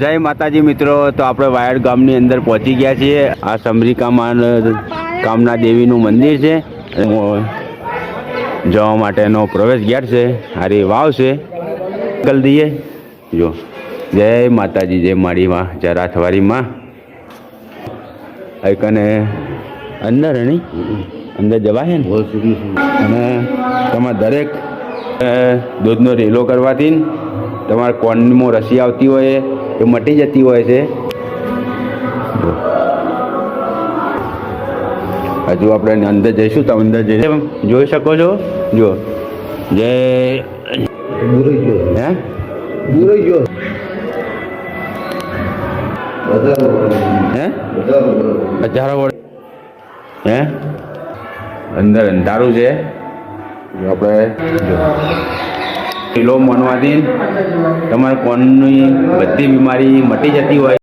જય માતાજી મિત્રો તો આપણે વાયડ ગામની અંદર પહોંચી ગયા છીએ. આ સમરિકામાં કામના દેવીનું મંદિર છે. જવા માટેનો પ્રવેશ ગેટ છે. હારી વાવ છે. કલ દઈએ. જો જય માતાજી જય મારી માં જરા થવારી માં. કને અંદર નહીં અંદર જવાય ને? અને તમારે દરેક દૂધનો રેલો કરવાથી તમારા કોનમાં રસી આવતી હોય એ મટી જતી હોય છે. જો. હજુ આપણે અંદર જઈશું તો અંદર જઈ જોઈ શકો છો? જો ગયો હે? હે? હજારો વર્ષ હે? અંદર અંધારું છે. જો આપણે કિલો મનવાથી તમારે કોનની બધી બીમારી મટી જતી હોય